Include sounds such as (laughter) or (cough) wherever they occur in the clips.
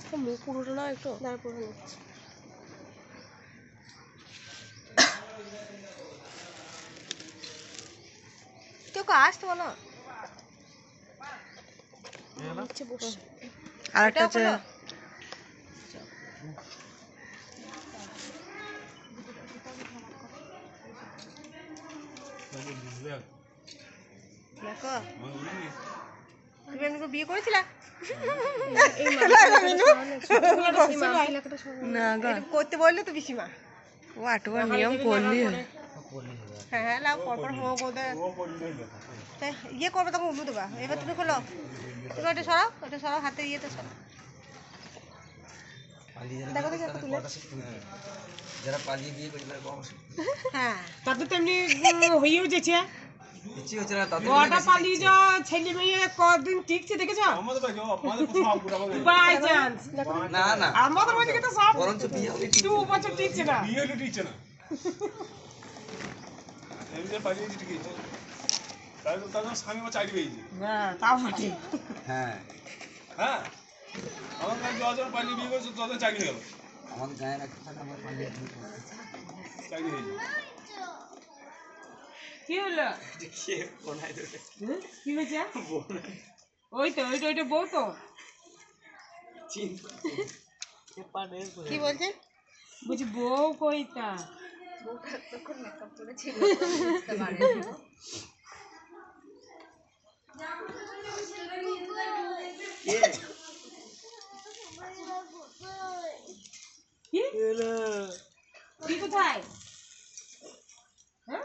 আসছে মুখ পুরোটা না একটু? দাঁড়া পুরো নিচ্ছি কেউ কেউ আসতে বলো। আর একটা আছে। খোলো। দেখো। তুমি বিয়ে করেছিলা? করতে বলল তো পিসিমা। ও আটবার নিয়ম করলি। হ্যাঁ হ্যাঁ লাও পরপর হো গোদে ইয়ে করবে তখন দেবা। এবার তুমি খোলো। তুমি ওটা সরাও ওটা সরাও হাতে ইয়েতে সরাও। দেখো দেখো তুলে। যারা পালিয়ে বিয়ে করে তারা কম হ্যাঁ। তাতে তো এমনি হয়েও যেছে। ইচ্ছে হচ্ছে না পালিয়ে ছেলে মেয়ে কদিন টিকছে দেখেছ? বাই চান্স না না। আমাদের ওদিকে তো সব বরঞ্চ বিয়ে হলে ঠিক দু বছর টিকছে না। বিয়ে হলে টিকছে না। এমনিতে পালিয়েছি ঠিক আছে। তার তার স্বামী আমার চাকরি পেয়েছে। হ্যাঁ তাও ঠিক হ্যাঁ। হ্যাঁ? আমার কাছে যজন পালিয়ে বিয়ে করেছে তজন চাকরি গেল। আমাদের গায়ের একটা থাকে পালিয়ে চাকরি হয়েছে কি হলো? হুম? কি হয়েছে? ওই তো ওইটা ওইটা বউ তো। কি বলছেন বলছি বউ কইতা (laughs) কি? কি কোথায় হ্যাঁ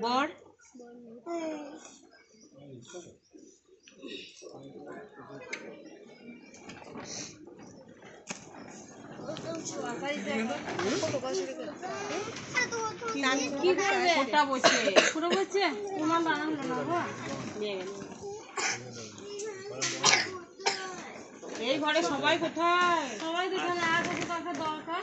বর? কি করবে কোনটা বসে পুরো বসছে তোমার বানানো না গো নিয়ে গেল এই ঘরে সবাই কোথায় সবাই কোথায় কাউকে দরকার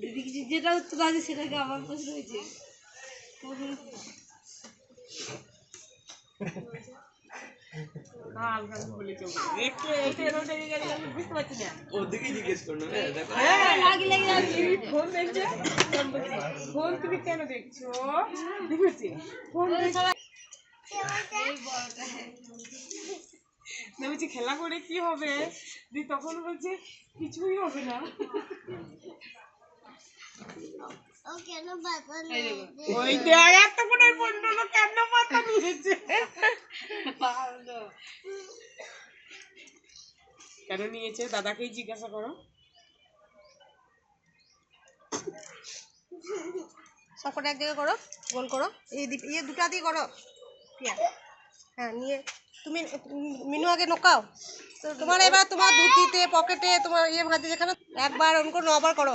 দিদি কিছু যেটা উত্তর আছে সেটাকে আবার প্রশ্ন হয়েছে। ফোন দেখছ? ফোন তুমি কেন দেখছ? দেখেছি। ফোন বলছি খেলা করে কি হবে? দি তখন বলছে কিছুই হবে না। ওই কেন পাতা নিয়েছে কেন নিয়েছে? দাদাকেই জিজ্ঞাসা করো। সবকটা এক জায়গায় করো গোল করো। এই ইয়ে দুটা দিয়ে করো। হ্যাঁ নিয়ে। তুমি মিনু আগে নোকাও। তোমার এবার তোমার ধুতিতে পকেটে তোমার ইয়ে ভাজি যেখানে একবার অঙ্ক নবার করো।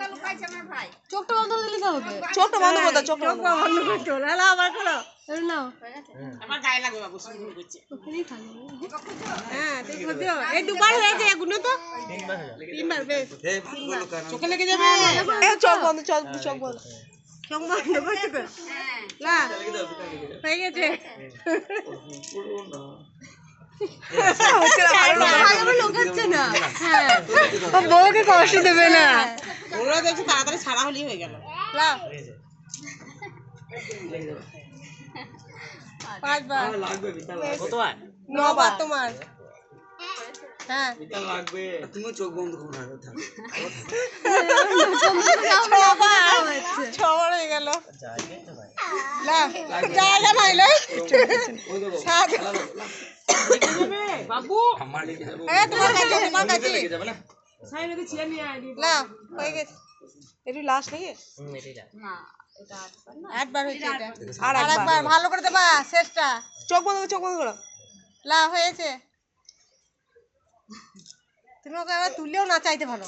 চোখটা বন্ধ করে দিলে হবে চোখটা বন্ধ করে দাও চোখটা বন্ধ করে চলে এলো আবার করো। নাও। আমার গায়ে লাগবে বাবু শুরু করছে। হ্যাঁ ঠিক বুঝছ এই দুবার হয়েছে এগুলো তো? তিনবার বেশ। চোখে লেগে যাবে এই চোখ বন্ধ। চোখ চোখ বন্ধ চোখ বন্ধ করছ না হয়ে গেছে। বউকে কষ্ট দেবে না। ওরা দেখছি তাড়াতাড়ি ছাড়া হলেই হয়ে গেল। পাঁচবার। লাগবে নবার তোমার। হ্যাঁ। তুমিও চোখ বন্ধ করো ছবার হয়ে গেল। জায়গা সাত বাবু। আমার লেগে যাবে এ তোমার কাছে তোমার কাছে। লেগে যাবে না সাইড নিয়ে আয় লাও হয়ে গেছে। একটু লাস্ট নাকি? না এটা আটবার হয়েছে এটা। আর একবার ভালো করে দেবা শেষটা। চোখ বন্ধ চোখ বন্ধ করো। লাভ হয়েছে। তুমি ওকে আবার তুললেও না চাইতে পারো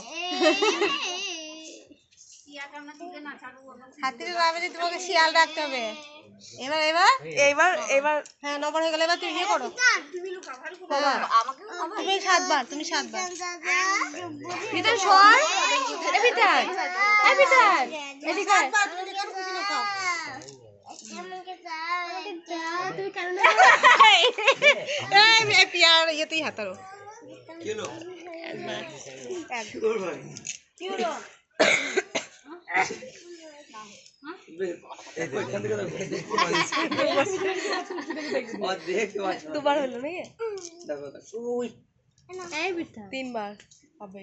হাতির গাবে তোমাকে শিয়াল রাখতে হবে। এবার এবার? এইবার এবার হ্যাঁ নম্বর হয়ে গেলে এবার তুই ইয়ে করো। তুমি সাতবার তুমি সাতবার। ভিতর সর এ ভিতর ভিতর এদিকে কেন খুশি না খাও এই এই পিয়ার ইয়েতেই হাতারো হলো? দুবার হলো নাকি? তিনবার। হবে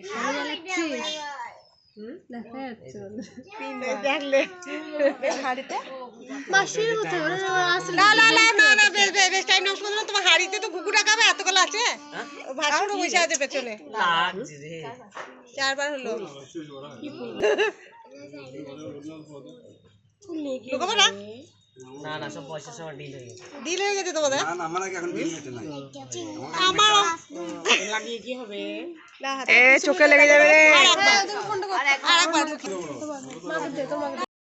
হাড়িতে? তো ঘুঘু রাখাবে এতগুলো আছে? ভাসুরও বসে আছে পেছনে। চারবার হলো। না? না না সব পয়সার সময় ডিল হয়ে গেছে। ডিল হয়ে গেছে তোমাদের? না, না, আমার এখন বিয়ে হচ্ছে না। আমার লাগিয়ে কি হবে চোখে লেগে যাবে রে। আরেকবার